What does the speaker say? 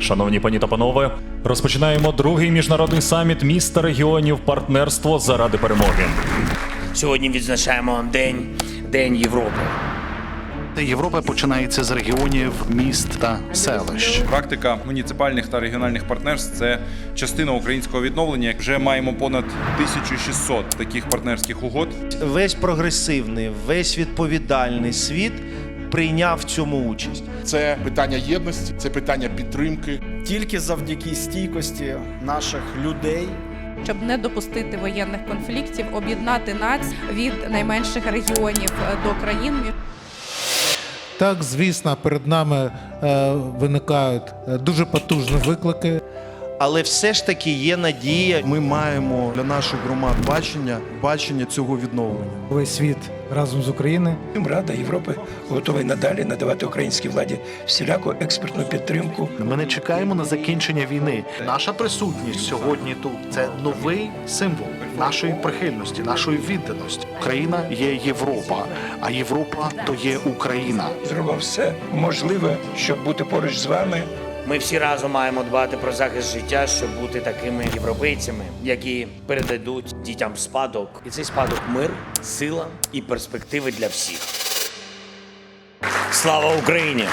Шановні пані та панове, розпочинаємо другий міжнародний саміт міста регіонів партнерство заради перемоги. Сьогодні відзначаємо День, День Європи. Європа починається з регіонів, міст та селищ. Практика муніципальних та регіональних партнерств це частина українського відновлення. Вже маємо понад 1600 таких партнерських угод. весь прогресивний, весь відповідальний світ прийняв в цьому участь. Це питання єдності, це питання підтримки. Тільки завдяки стійкості наших людей щоб не допустити воєнних конфліктів, об'єднати націю від найменших регіонів до країн. Так, звісно, перед нами е, виникають е, дуже потужні виклики. Але все ж таки є надія. Ми маємо для наших громад бачення, бачення цього відновлення. Весь світ разом з Україною. Рада Європи готова й надалі надавати українській владі всіляку експертну підтримку. Ми не чекаємо на закінчення війни. Наша присутність сьогодні тут це новий символ нашої прихильності, нашої відданості. Україна є Європа, а Європа то є Україна. Зробив все можливе, щоб бути поруч з вами. Ми всі разом маємо дбати про захист життя, щоб бути такими європейцями, які передадуть дітям спадок. І цей спадок мир, сила і перспективи для всіх. Слава Україні!